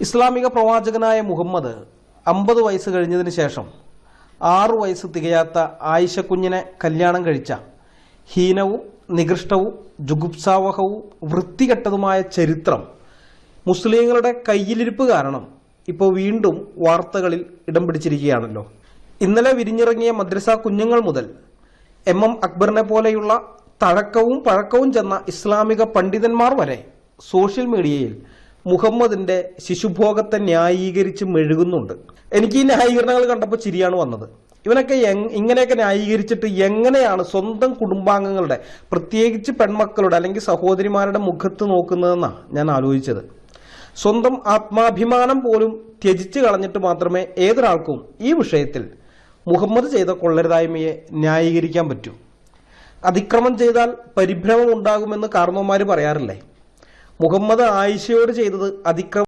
ഇസ്ലാമിക പ്രവാചകനായ മുഹമ്മദ് അമ്പത് വയസ്സ് കഴിഞ്ഞതിന് ശേഷം ആറു വയസ്സ് തികയാത്ത ആയിഷക്കുഞ്ഞിനെ കല്യാണം കഴിച്ച ഹീനവും നികൃഷ്ടവും ജുഗുപ്സാവഹവും വൃത്തികെട്ടതുമായ ചരിത്രം മുസ്ലിങ്ങളുടെ കയ്യിലിരിപ്പ് കാരണം ഇപ്പോൾ വീണ്ടും വാർത്തകളിൽ ഇടം പിടിച്ചിരിക്കുകയാണല്ലോ. ഇന്നലെ വിരിഞ്ഞിറങ്ങിയ മദ്രസ കുഞ്ഞുങ്ങൾ മുതൽ എം എം അക്ബറിനെ പോലെയുള്ള തഴക്കവും പഴക്കവും ചെന്ന ഇസ്ലാമിക പണ്ഡിതന്മാർ വരെ സോഷ്യൽ മീഡിയയിൽ മുഹമ്മദിന്റെ ശിശുഭോഗത്തെ ന്യായീകരിച്ച് മെഴുകുന്നുണ്ട്. എനിക്ക് ഈ ന്യായീകരണങ്ങൾ കണ്ടപ്പോൾ ചിരിയാണ് വന്നത്. ഇവനൊക്കെ ഇങ്ങനെയൊക്കെ ന്യായീകരിച്ചിട്ട് എങ്ങനെയാണ് സ്വന്തം കുടുംബാംഗങ്ങളുടെ പ്രത്യേകിച്ച് പെൺമക്കളുടെ അല്ലെങ്കിൽ സഹോദരിമാരുടെ മുഖത്ത് നോക്കുന്നതെന്നാണ് ഞാൻ ആലോചിച്ചത്. സ്വന്തം ആത്മാഭിമാനം പോലും ത്യജിച്ച് കളഞ്ഞിട്ട് മാത്രമേ ഏതൊരാൾക്കും ഈ വിഷയത്തിൽ മുഹമ്മദ് ചെയ്ത കൊള്ളരുതായ്മയെ ന്യായീകരിക്കാൻ പറ്റൂ. അതിക്രമം ചെയ്താൽ പരിഭ്രമം ഉണ്ടാകുമെന്ന് കാർമ്മമാര് പറയാറില്ലേ? മുഹമ്മദ് ആയിഷയോട് ചെയ്തത് അതിക്രമം